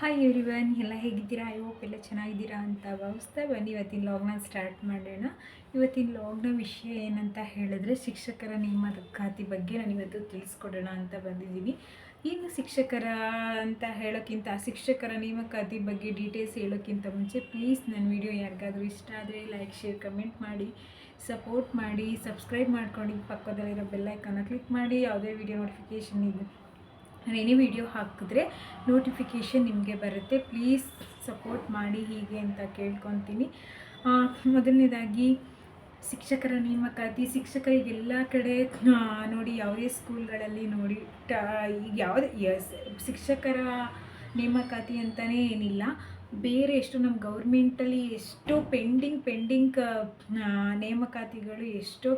Hi everyone ಎಲ್ಲ ಹೇಗಿದ್ದೀರಾ? I hope ಎಲ್ಲ ಚೆನ್ನಾಗಿದ್ದೀರಾ ಅಂತ ಭಾವಿಸ್ತಾ ಬನ್ನಿ. ಇವತ್ತಿನ ಲಾಗ್ನ ಸ್ಟಾರ್ಟ್ ಮಾಡೋಣ ಇವತ್ತಿನ ಲಾಗ್ನ ವಿಷಯ ಏನಂತ ಹೇಳಿದ್ರೆ ಶಿಕ್ಷಕರ ನೇಮಕಾತಿ ಬಗ್ಗೆ ನಾನು ಇವತ್ತು ತಿಳಿಸ್ಕೊಡೋಣ ಅಂತ ಬಂದಿದ್ದೀನಿ. ಇನ್ನು ಶಿಕ್ಷಕರ ಅಂತ ಹೇಳೋಕ್ಕಿಂತ ಶಿಕ್ಷಕರ ನೇಮಕಾತಿ ಬಗ್ಗೆ ಡೀಟೇಲ್ಸ್ ಹೇಳೋಕ್ಕಿಂತ ಮುಂಚೆ ಪ್ಲೀಸ್ ನನ್ನ ವಿಡಿಯೋ ಯಾರಿಗಾದರೂ ಇಷ್ಟ ಆದರೆ ಲೈಕ್ ಶೇರ್ ಕಮೆಂಟ್ ಮಾಡಿ ಸಪೋರ್ಟ್ ಮಾಡಿ ಸಬ್ಸ್ಕ್ರೈಬ್ ಮಾಡ್ಕೊಂಡು ಪಕ್ಕದಲ್ಲಿರೋ ಬೆಲ್ಲೈಕನ್ನ ಕ್ಲಿಕ್ ಮಾಡಿ, ಯಾವುದೇ ವಿಡಿಯೋ ನೋಟಿಫಿಕೇಷನ್ ಇದೆ ನಾನು ಏನೇ ವಿಡಿಯೋ ಹಾಕಿದ್ರೆ ನೋಟಿಫಿಕೇಷನ್ ನಿಮಗೆ ಬರುತ್ತೆ. ಪ್ಲೀಸ್ ಸಪೋರ್ಟ್ ಮಾಡಿ ಹೀಗೆ ಅಂತ ಕೇಳ್ಕೊತೀನಿ. ಮೊದಲನೇದಾಗಿ ಶಿಕ್ಷಕರ ನೇಮಕಾತಿ. ಶಿಕ್ಷಕರಿಗೆ ಎಲ್ಲ ಕಡೆ ನೋಡಿ ಯಾವುದೇ ಸ್ಕೂಲ್ಗಳಲ್ಲಿ ನೋಡಿ, ಟ, ಈಗ ಯಾವುದೇ ಶಿಕ್ಷಕರ ನೇಮಕಾತಿ ಅಂತಲೇ ಏನಿಲ್ಲ. ಬೇರೆ ಎಷ್ಟು ನಮ್ಮ ಗೌರ್ಮೆಂಟಲ್ಲಿ ಎಷ್ಟೋ ಪೆಂಡಿಂಗ್ ಪೆಂಡಿಂಗ್ ನೇಮಕಾತಿಗಳು ಎಷ್ಟೋ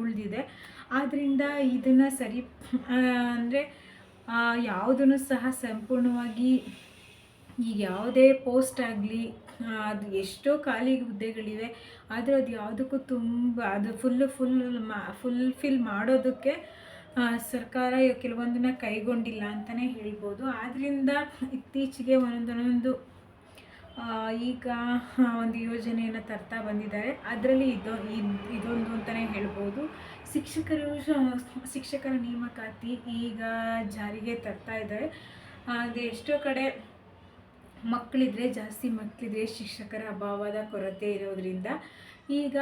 ಉಳಿದಿದೆ. ಆದ್ದರಿಂದ ಇದನ್ನು ಸರಿ ಅಂದರೆ ಯಾವುದನ್ನು ಸಹ ಸಂಪೂರ್ಣವಾಗಿ ಈಗ ಯಾವುದೇ ಪೋಸ್ಟ್ ಆಗಲಿ ಅದು ಎಷ್ಟೋ ಖಾಲಿ ಹುದ್ದೆಗಳಿವೆ, ಆದರೆ ಅದು ಯಾವುದಕ್ಕೂ ತುಂಬ, ಅದು ಫುಲ್ಲು ಫುಲ್ ಮಾ ಫುಲ್ಫಿಲ್ ಮಾಡೋದಕ್ಕೆ ಸರ್ಕಾರ ಕೆಲವೊಂದನ್ನ ಕೈಗೊಂಡಿಲ್ಲ ಅಂತಲೇ ಹೇಳ್ಬೋದು. ಆದ್ದರಿಂದ ಇತ್ತೀಚೆಗೆ ಒಂದೊಂದೊಂದು ಈಗ ಒಂದು ಯೋಜನೆಯನ್ನು ತರ್ತಾ ಬಂದಿದ್ದಾರೆ. ಅದರಲ್ಲಿ ಇದು, ಇದ್- ಇದೊಂದು ಅಂತಲೇ ಹೇಳ್ಬೋದು. ಶಿಕ್ಷಕರು ಶಿಕ್ಷಕರ ನೇಮಕಾತಿ ಈಗ ಜಾರಿಗೆ ತರ್ತಾ ಇದ್ದಾರೆ ಅದು ಎಷ್ಟೋ ಕಡೆ ಮಕ್ಕಳಿದ್ರೆ ಜಾಸ್ತಿ ಮಕ್ಕಳಿದ್ರೆ ಶಿಕ್ಷಕರ ಅಭಾವದ ಕೊರತೆ ಇರೋದರಿಂದ ಈಗ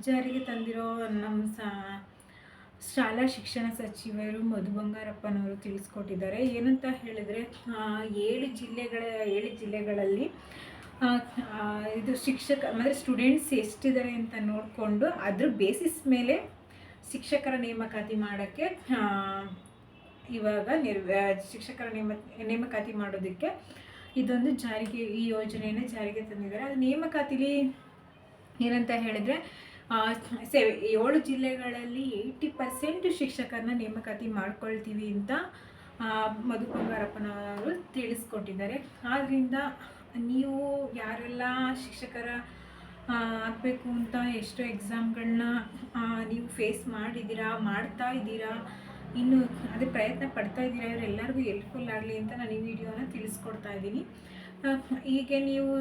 ಜಾರಿಗೆ ತಂದಿರೋ ನಮ್ಮ ಸ ಶಾಲಾ ಶಿಕ್ಷಣ ಸಚಿವರು ಮಧು ಬಂಗಾರಪ್ಪನವರು ತಿಳಿಸ್ಕೊಟ್ಟಿದ್ದಾರೆ. ಏನಂತ ಹೇಳಿದರೆ ಏಳು ಜಿಲ್ಲೆಗಳ, ಏಳು ಜಿಲ್ಲೆಗಳಲ್ಲಿ ಇದು ಶಿಕ್ಷಕ, ಅಂದರೆ ಸ್ಟೂಡೆಂಟ್ಸ್ ಎಷ್ಟಿದ್ದಾರೆ ಅಂತ ನೋಡಿಕೊಂಡು ಅದ್ರ ಬೇಸಿಸ್ ಮೇಲೆ ಶಿಕ್ಷಕರ ನೇಮಕಾತಿ ಮಾಡೋಕ್ಕೆ ಇವಾಗ ನಿರ್ವ, ಶಿಕ್ಷಕರ ನೇಮ, ನೇಮಕಾತಿ ಮಾಡೋದಕ್ಕೆ ಇದೊಂದು ಜಾರಿಗೆ, ಈ ಯೋಜನೆಯನ್ನು ಜಾರಿಗೆ ತಂದಿದ್ದಾರೆ. ಅದು ನೇಮಕಾತಿಲಿ ಏನಂತ ಹೇಳಿದರೆ ಸೆ, ಏಳು ಜಿಲ್ಲೆಗಳಲ್ಲಿ ಏಯ್ಟಿ ಪರ್ಸೆಂಟ್ ಶಿಕ್ಷಕರನ್ನ ನೇಮಕಾತಿ ಮಾಡ್ಕೊಳ್ತೀವಿ ಅಂತ ಮಧು ಬಂಗಾರಪ್ಪನವರು ತಿಳಿಸ್ಕೊಟ್ಟಿದ್ದಾರೆ. ಆದ್ದರಿಂದ ನೀವು ಯಾರೆಲ್ಲ ಶಿಕ್ಷಕರ ಆಗಬೇಕು ಅಂತ ಎಷ್ಟೋ ಎಕ್ಸಾಮ್ಗಳನ್ನ ನೀವು ಫೇಸ್ ಮಾಡಿದ್ದೀರಾ, ಮಾಡ್ತಾ ಇದ್ದೀರಾ, ಇನ್ನು ಅದೇ ಪ್ರಯತ್ನ ಪಡ್ತಾ ಇದ್ದೀರಾ, ಇವರೆಲ್ಲರಿಗೂ ಹೆಲ್ಪ್ಫುಲ್ ಆಗಲಿ ಅಂತ ನಾನು ಈ ವಿಡಿಯೋನ ತಿಳಿಸ್ಕೊಡ್ತಾ ಇದ್ದೀನಿ. ಹೀಗೆ ನೀವು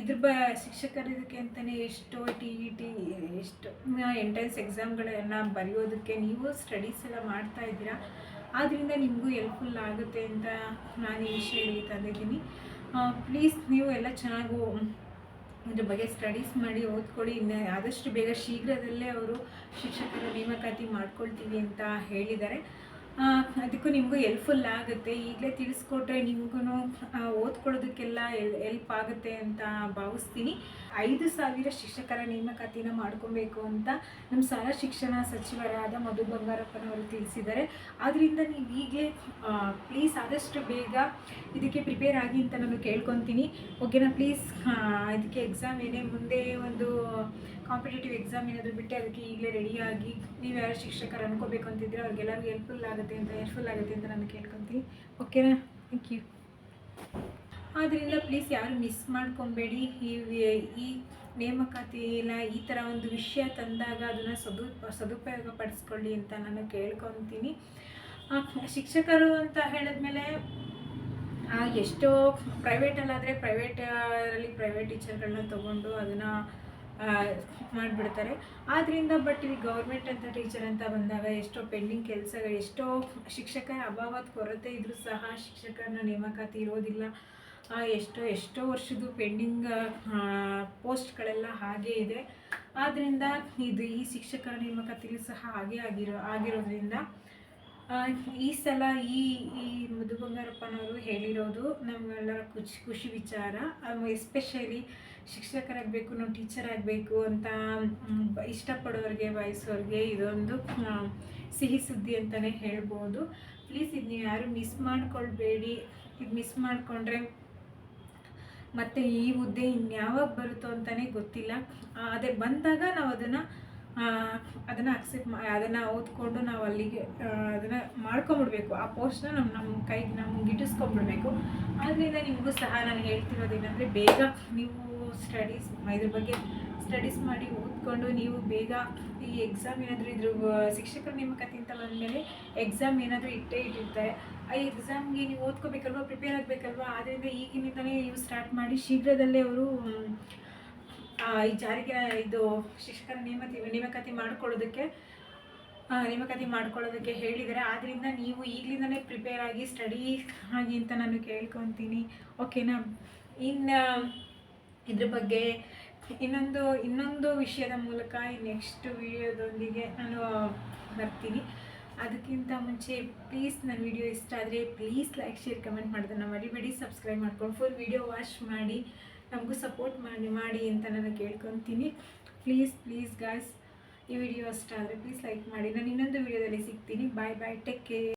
ಇದ್ರ ಬ, ಶಿಕ್ಷಕರ ಇದಕ್ಕೆ ಅಂತಲೇ ಎಷ್ಟೋ ಟಿ ಇ ಟಿ ಎಷ್ಟು ಎಂಟ್ರೆನ್ಸ್ ಎಕ್ಸಾಮ್ಗಳನ್ನು ಬರೆಯೋದಕ್ಕೆ ನೀವು ಸ್ಟಡೀಸ್ ಎಲ್ಲ ಮಾಡ್ತಾ ಇದ್ದೀರಾ? ಆದ್ದರಿಂದ ನಿಮಗೂ ಹೆಲ್ಪ್ಫುಲ್ ಆಗುತ್ತೆ ಅಂತ ನಾನು ಈ ವಿಷಯ ತಂದಿದ್ದೀನಿ ಪ್ಲೀಸ್ ನೀವು ಎಲ್ಲ ಚೆನ್ನಾಗಿ ಇದ್ರ ಬಗ್ಗೆ ಸ್ಟಡೀಸ್ ಮಾಡಿ ಓದ್ಕೊಳ್ಳಿ. ಇನ್ನು ಆದಷ್ಟು ಬೇಗ ಶೀಘ್ರದಲ್ಲೇ ಅವರು ಶಿಕ್ಷಕರ ನೇಮಕಾತಿ ಮಾಡ್ಕೊಳ್ತೀವಿ ಅಂತ ಹೇಳಿದ್ದಾರೆ. ಅದಕ್ಕೂ ನಿಮಗೂ ಹೆಲ್ಪ್ಫುಲ್ ಆಗುತ್ತೆ. ಈಗಲೇ ತಿಳಿಸ್ಕೊಟ್ರೆ ನಿಮಗೂ ಓದ್ಕೊಳ್ಳೋದಕ್ಕೆಲ್ಲ ಎಲ್ ಹೆಲ್ಪ್ ಆಗುತ್ತೆ ಅಂತ ಭಾವಿಸ್ತೀನಿ. ಐದು ಸಾವಿರ ಶಿಕ್ಷಕರ ನೇಮಕಾತಿನ ಮಾಡ್ಕೊಬೇಕು ಅಂತ ನಮ್ಮ ಶಾಲಾ ಶಿಕ್ಷಣ ಸಚಿವರಾದ ಮಧು ಬಂಗಾರಪ್ಪನವರು ತಿಳಿಸಿದ್ದಾರೆ. ಆದ್ದರಿಂದ ನೀವು ಈಗಲೇ ಪ್ಲೀಸ್ ಆದಷ್ಟು ಬೇಗ ಇದಕ್ಕೆ ಪ್ರಿಪೇರ್ ಆಗಿ ಅಂತ ನಾನು ಕೇಳ್ಕೊತೀನಿ. ಓಕೆನಾ ಪ್ಲೀಸ್ ಇದಕ್ಕೆ ಎಕ್ಸಾಮ್ ಏನೇ ಮುಂದೆ ಒಂದು ಕಾಂಪಿಟೇಟಿವ್ ಎಕ್ಸಾಮ್ ಏನಾದರೂ ಬಿಟ್ಟೆ ಅದಕ್ಕೆ ಈಗಲೇ ರೆಡಿಯಾಗಿ ನೀವು ಯಾರು ಶಿಕ್ಷಕರು ಅನ್ಕೋಬೇಕು ಅಂತಿದ್ರೆ ಅವ್ರಿಗೆಲ್ಲರಿಗೂ ಹೆಲ್ಪ್ಫುಲ್ ಆಗುತ್ತೆ ಅಂತ ಹೆಲ್ಪ್ಫುಲ್ ಆಗುತ್ತೆ ಅಂತ ನಾನು ಕೇಳ್ಕೊತೀನಿ. ಓಕೆನಾ ಥ್ಯಾಂಕ್ ಯು ಆದ್ದರಿಂದ ಪ್ಲೀಸ್ ಯಾರು ಮಿಸ್ ಮಾಡ್ಕೊಬೇಡಿ. ಈ ಈ ನೇಮಕಾತಿನ ಈ ಥರ ಒಂದು ವಿಷಯ ತಂದಾಗ ಅದನ್ನು ಸದು ಸದುಪಯೋಗ ಪಡಿಸ್ಕೊಳ್ಳಿ ಅಂತ ನಾನು ಕೇಳ್ಕೊತೀನಿ. ಶಿಕ್ಷಕರು ಅಂತ ಹೇಳಿದ್ಮೇಲೆ ಎಷ್ಟೋ ಪ್ರೈವೇಟಲ್ಲಾದರೆ ಪ್ರೈವೇಟಲ್ಲಿ ಪ್ರೈವೇಟ್ ಟೀಚರ್ಗಳನ್ನ ತೊಗೊಂಡು ಅದನ್ನು ಮಾಡಿಬಿಡ್ತಾರೆ. ಆದ್ದರಿಂದ ಬಟ್ ಇಲ್ಲಿ ಗೌರ್ಮೆಂಟ್ ಅಂತ ಟೀಚರ್ ಅಂತ ಬಂದಾಗ ಎಷ್ಟೋ ಪೆಂಡಿಂಗ್ ಕೆಲಸಗಳು, ಎಷ್ಟೋ ಶಿಕ್ಷಕರ ಅಭಾವದ ಕೊರತೆ ಇದ್ದರೂ ಸಹ ಶಿಕ್ಷಕರನ್ನ ನೇಮಕಾತಿ ಇರೋದಿಲ್ಲ. ಎಷ್ಟೋ ಎಷ್ಟೋ ವರ್ಷದ ಪೆಂಡಿಂಗ್ ಪೋಸ್ಟ್ಗಳೆಲ್ಲ ಹಾಗೇ ಇದೆ. ಆದ್ದರಿಂದ ಇದು ಈ ಶಿಕ್ಷಕರ ನೇಮಕಾತಿಗೆ ಸಹ ಹಾಗೇ ಆಗಿರೋ, ಆಗಿರೋದ್ರಿಂದ ಈ ಸಲ ಈ ಈ ಮಧು ಬಂಗಾರಪ್ಪನವರು ಹೇಳಿರೋದು ನಮಗೆಲ್ಲರ ಖುಷಿ ಖುಷಿ ವಿಚಾರ. ಎಸ್ಪೆಷಲಿ ಶಿಕ್ಷಕರಾಗಬೇಕು, ನಾವು ಟೀಚರ್ ಆಗಬೇಕು ಅಂತ ಇಷ್ಟಪಡೋರಿಗೆ, ಬಯಸೋರಿಗೆ ಇದೊಂದು ಸಿಹಿ ಸುದ್ದಿ ಅಂತಲೇ ಹೇಳ್ಬೋದು. ಪ್ಲೀಸ್ ಇದು ನೀವು ಯಾರು ಮಿಸ್ ಮಾಡ್ಕೊಳ್ಬೇಡಿ. ಇದು ಮಿಸ್ ಮಾಡಿಕೊಂಡ್ರೆ ಮತ್ತು ಈ ಹುದ್ದೆ ಇನ್ಯಾವಾಗ ಬರುತ್ತೋ ಅಂತಲೇ ಗೊತ್ತಿಲ್ಲ. ಅದೇ ಬಂದಾಗ ನಾವು ಅದನ್ನು ಅದನ್ನು ಅಕ್ಸೆಪ್ಟ್ ಮಾ, ಅದನ್ನು ಓದ್ಕೊಂಡು ನಾವು ಅಲ್ಲಿಗೆ ಅದನ್ನು ಮಾಡ್ಕೊಂಬಿಡ್ಬೇಕು. ಆ ಪೋಸ್ಟ್ನ ನಮ್ಮ ನಮ್ಮ ಕೈಗೆ, ನಮ್ಗೆ ಗಿಟ್ಟಿಸ್ಕೊಂಡ್ಬಿಡ್ಬೇಕು ಆದ್ದರಿಂದ ನಿಮಗೂ ಸಹ ನಾನು ಹೇಳ್ತಿರೋದೇನೆಂದರೆ ಬೇಗ ನೀವು ಸ್ಟಡೀಸ್ ಇದ್ರ ಬಗ್ಗೆ ಸ್ಟಡೀಸ್ ಮಾಡಿ ಓದ್ಕೊಂಡು ನೀವು ಬೇಗ ಈ ಎಕ್ಸಾಮ್ ಏನಾದರೂ ಇದ್ರ ಶಿಕ್ಷಕರ ನೇಮಕಾತಿ ಅಂತ ಬಂದಮೇಲೆ ಎಕ್ಸಾಮ್ ಏನಾದರೂ ಇಟ್ಟೇ ಇಟ್ಟಿರ್ತಾರೆ. ಆ ಎಕ್ಸಾಮ್ಗೆ ನೀವು ಓದ್ಕೋಬೇಕಲ್ವಾ ಪ್ರಿಪೇರ್ ಆಗಬೇಕಲ್ವಾ? ಆದ್ದರಿಂದ ಈಗಿನಿಂದಲೇ ನೀವು ಸ್ಟಾರ್ಟ್ ಮಾಡಿ ಶೀಘ್ರದಲ್ಲೇ ಅವರು ಈ ಜಾರಿಗೆ ಇದು ಶಿಕ್ಷಕರ ನೇಮತಿ, ನೇಮಕಾತಿ ಮಾಡ್ಕೊಳ್ಳೋದಕ್ಕೆ ನೇಮಕಾತಿ ಮಾಡ್ಕೊಳ್ಳೋದಕ್ಕೆ ಹೇಳಿದ್ದಾರೆ. ಆದ್ದರಿಂದ ನೀವು ಈಗಲಿಂದಲೇ ಪ್ರಿಪೇರ್ ಆಗಿ ಸ್ಟಡಿ ಆಗಿ ಅಂತ ನಾನು ಕೇಳ್ಕೊತೀನಿ. ಓಕೆನಾ ಇನ್ನು ಇದ್ರ ಬಗ್ಗೆ ಇನ್ನೊಂದು ಇನ್ನೊಂದು ವಿಷಯದ ಮೂಲಕ ನೆಕ್ಸ್ಟ್ ವಿಡಿಯೋದೊಂದಿಗೆ ನಾನು ಬರ್ತೀನಿ. ಅದಕ್ಕಿಂತ ಮುಂಚೆ ಪ್ಲೀಸ್ ನನ್ನ ವಿಡಿಯೋ ಇಷ್ಟ ಆದರೆ ಪ್ಲೀಸ್ ಲೈಕ್ ಶೇರ್ ಕಮೆಂಟ್ ಮಾಡೋದನ್ನು ಮರಿಬೇಡಿ. ಸಬ್ಸ್ಕ್ರೈಬ್ ಮಾಡ್ಕೊಂಡು ಫುಲ್ ವಿಡಿಯೋ ವಾಚ್ ಮಾಡಿ. ನಮಗೂ ಸಪೋರ್ಟ್ ಮಾಡಿ ಮಾಡಿ ಅಂತ ನಾನು ಕೇಳ್ಕೊತೀನಿ. ಪ್ಲೀಸ್ ಪ್ಲೀಸ್ ಗಾಯ್ಸ್ ಈ ವಿಡಿಯೋ ಇಷ್ಟ ಆದರೆ ಪ್ಲೀಸ್ ಲೈಕ್ ಮಾಡಿ. ನಾನು ಇನ್ನೊಂದು ವಿಡಿಯೋದಲ್ಲಿ ಸಿಗ್ತೀನಿ. ಬಾಯ್ ಬಾಯ್ ಟೆಕ್ ಕೇರ್